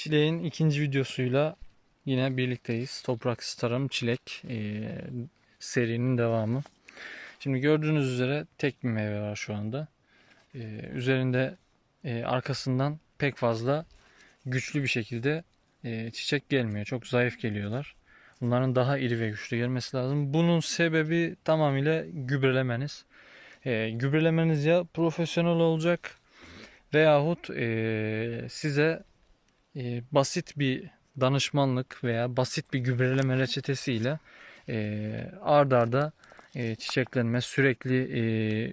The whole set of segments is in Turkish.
Çileğin ikinci videosuyla yine birlikteyiz. Toprak Tarım Çilek e, serinin devamı. Şimdi gördüğünüz üzere tek bir meyve var şu anda. E, üzerinde e, arkasından pek fazla güçlü bir şekilde e, çiçek gelmiyor. Çok zayıf geliyorlar. Bunların daha iri ve güçlü gelmesi lazım. Bunun sebebi tamamıyla gübrelemeniz. E, gübrelemeniz ya profesyonel olacak veyahut e, size e, basit bir danışmanlık veya basit bir gübreleme reçetesiyle e, ard arda e, çiçeklenme, sürekli e,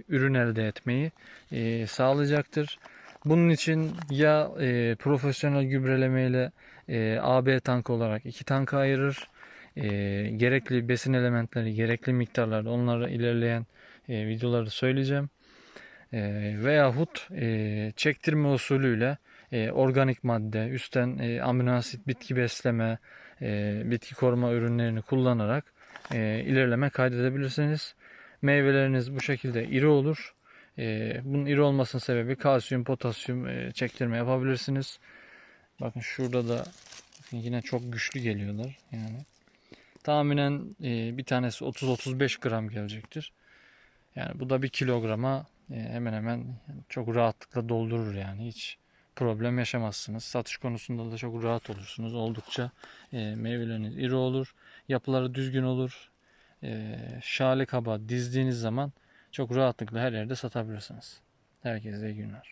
ürün elde etmeyi e, sağlayacaktır. Bunun için ya e, profesyonel gübrelemeyle e, AB tank olarak iki tanka ayırır. E, gerekli besin elementleri, gerekli miktarlarda onları ilerleyen e, videoları söyleyeceğim. E, veyahut e, çektirme usulüyle e, organik madde, üstten e, amino asit bitki besleme, e, bitki koruma ürünlerini kullanarak e, ilerleme kaydedebilirsiniz. Meyveleriniz bu şekilde iri olur. E, bunun iri olmasının sebebi kalsiyum, potasyum e, çektirme yapabilirsiniz. Bakın şurada da yine çok güçlü geliyorlar. Yani tahminen e, bir tanesi 30-35 gram gelecektir. Yani bu da bir kilograma e, hemen hemen çok rahatlıkla doldurur yani hiç problem yaşamazsınız. Satış konusunda da çok rahat olursunuz. Oldukça e, meyveleriniz iri olur, yapıları düzgün olur. E, şale kaba dizdiğiniz zaman çok rahatlıkla her yerde satabilirsiniz. Herkese iyi günler.